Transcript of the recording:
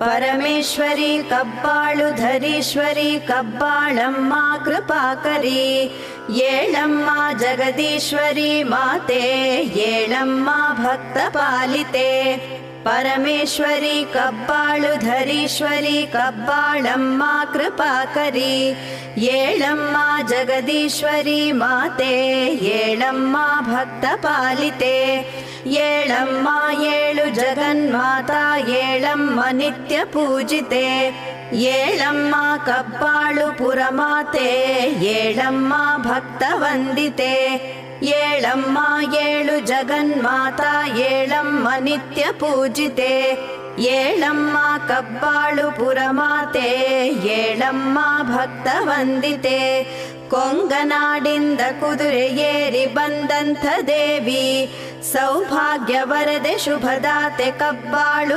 परमेश्वरी कब्बाळु धरीश्वरी कब्बाळम्मा कृपाकरी। एळं मा जगदीश्वरी माते एलम्मा भक्तपालिते। परमेश्वरि कब्बाळुधरीश्वरि कब्बाळम्मा कृपाकरी। एळं मा जगदीश्वरी माते एम्मा भक्तपालिते। एलम्मा एलु जगन्माता एळं मा नित्यपूजिते ಏಳಮ್ಮ ಕಬ್ಬಾಳು ಪುರಮಾತೆ, ಏಳಮ್ಮ ಭಕ್ತ ವಂದಿತೆ. ಏಳಮ್ಮ ಏಳು ಜಗನ್ಮಾತಾ, ಏಳಮ್ಮ ನಿತ್ಯ ಪೂಜಿತೆ. ಏಳಮ್ಮ ಕಬ್ಬಾಳು ಪುರಮಾತೆ, ಏಳಮ್ಮ ಭಕ್ತ ವಂದಿತೆ. ಕೊಂಗನಾಡಿಂದ ಕುದುರೆ ಏರಿ ಬಂದಂಥ ದೇವಿ ಸೌಭಾಗ್ಯ ವರದೆ ಶುಭದಾತೆ ಕಬ್ಬಾಳು